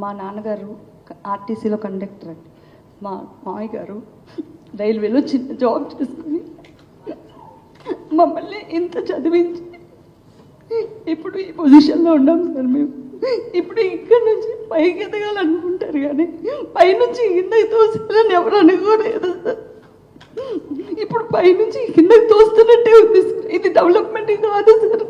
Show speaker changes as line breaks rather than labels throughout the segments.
మా నాన్నగారు ఆర్టీసీలో కండక్టర్ అండి. మా మామయ్య గారు రైల్వేలో చిన్న జాబ్ చేసుకుని మమ్మల్ని ఇంత చదివించి ఇప్పుడు ఈ పొజిషన్లో ఉన్నాం సార్ మేము. ఇప్పుడు ఇక్కడ నుంచి పైకి ఎదగాలనుకుంటారు కానీ పైనుంచి కిందకి తోసాలని ఎవరు అనుకోలేదు సార్. ఇప్పుడు పైనుంచి కిందకి తోస్తున్నట్టే ఉంది సార్. ఇది డెవలప్మెంట్ కాదు సార్.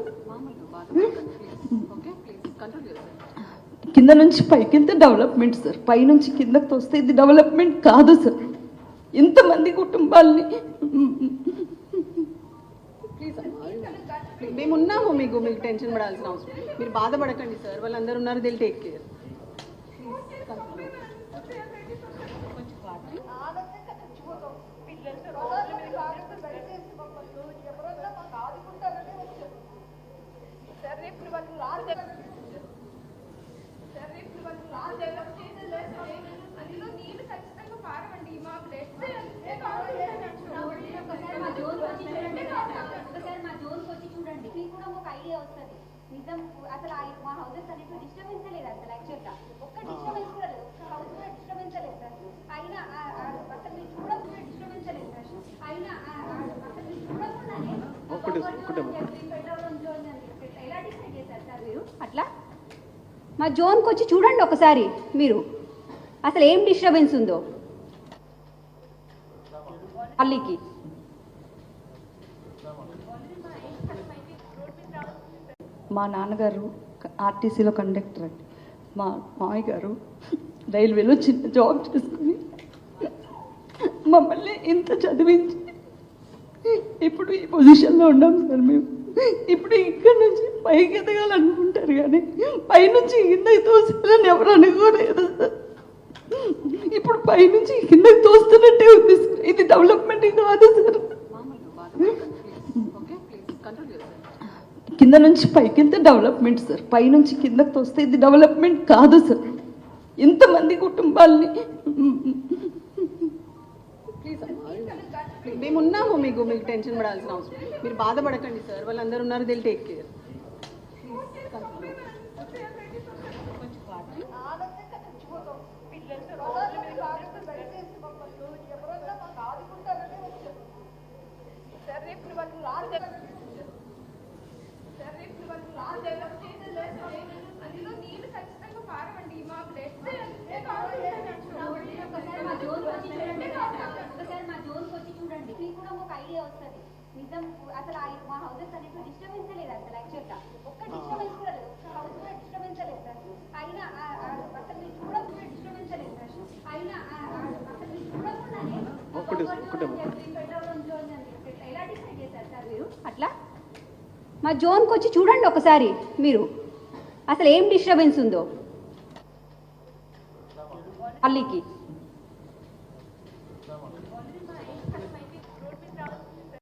కింద నుంచి పైకి వెళ్తే డెవలప్మెంట్ సార్. పైనుంచి కిందకి తోస్తే ఇది డెవలప్మెంట్ కాదు సార్. ఇంతమంది కుటుంబాల్ని
మేము ఉన్నాము మీకు మీకు టెన్షన్ పడాల్సిన అవసరం మీరు బాధపడకండి సార్. వాళ్ళందరూ ఉన్నారు దిల్ టేక్ కేర్
నీళ్ళు ఖచ్చితంగా పారవండి మా బ్లడ్
ఒకసారి మా జోన్కి వచ్చి చూడండి ఒకసారి మా జోన్కి వచ్చి చూడండి మీకు కూడా ఒక ఐడియా వస్తుంది నిజం అసలు ఆ- మా హౌసెస్ అనేవి డిస్టర్బెన్స్ లేదు అసలు యాక్చువల్గా ఒక్క డిస్టర్బెన్స్ కూడా లేదు ఒక్క హౌస్ కూడా డిస్టర్బెన్స్ లేదు సార్ అయినా ఆ- ఆ- అసలు మీరు చూడకుండా డిస్టర్బెన్స్ లేదు సార్ అయినా ఆ- ఆ- అసలు మీరు చూడకుండానే
ఒక్కటే,
ఒక
ఒక్కటే,
జోన్
ఒక్కటే.
చెప్పి పెట్టవడం జోన్ అని చెప్పి ఎలా డిసైడ్ చేశారు సార్ అట్లా? మా జోన్కి వచ్చి చూడండి ఒకసారి మీరు. అసలు ఏం డిస్టర్బెన్స్ ఉందో? అల్లికి
మా నాన్నగారు ఆర్టీసీలో కండక్టర్ అండి. మా మామయ్య గారు రైల్వేలో చిన్న జాబ్ చేసుకుని మమ్మల్ని ఇంత చదివించి ఇప్పుడు ఈ పొజిషన్లో ఉన్నాం సార్ మేము. ఇప్పుడు ఇక్కడ నుంచి పైకి ఎదగాలనుకుంటారు కానీ పైనుంచి కిందకి తోసాలని ఎవరు అనుకోలేదు సార్. ఇప్పుడు పైనుంచి కిందకి తోస్తున్నట్టే ఉంది సార్. ఇది డెవలప్మెంట్ కాదు సార్. కింద నుంచి పైకి వెళ్తే డెవలప్మెంట్ సార్. పైనుంచి కిందకి తోస్తే ఇది డెవలప్మెంట్ కాదు సార్. ఇంతమంది కుటుంబాల్ని
మేము ఉన్నాము మీకు మీకు టెన్షన్ పడాల్సిన అవసరం. మీరు బాధపడకండి సార్ వాళ్ళందరూ ఉన్నారు దిల్ టేక్ కేర్
రేపు వాళ్ళు రాదు సార్ రేపు వాళ్ళు రాదు అందులో నీళ్ళు ఖచ్చితంగా పారవండి మా
ఒకసారి మా జోన్కి వచ్చి చూడండి ఒకసారి మా జోన్కి వచ్చి చూడండి మీకు కూడా ఒక ఐడియా వస్తుంది. నిజం అసలు ఆ- మా హౌసెస్ అనేవి డిస్టర్బెన్స్ లేదు అసలు యాక్చువల్గా ఒక్క డిస్టర్బెన్స్ కూడా లేదు. ఒక్క హౌస్ కూడా డిస్టర్బెన్స్ లేదు. సార్ అయినా ఆ- ఆ- అసలు మీరు చూడకుండా డిస్టర్బెన్స్ లేదు. సార్ అయినా అసలు మీరు చూడకుండానే ఎలా డిసైడ్ చేశారు సార్ మీరు? అట్లా? మా జోన్కి వచ్చి చూడండి ఒకసారి మీరు. అసలు ఏం డిస్టర్బెన్స్ ఉందో? అల్లికి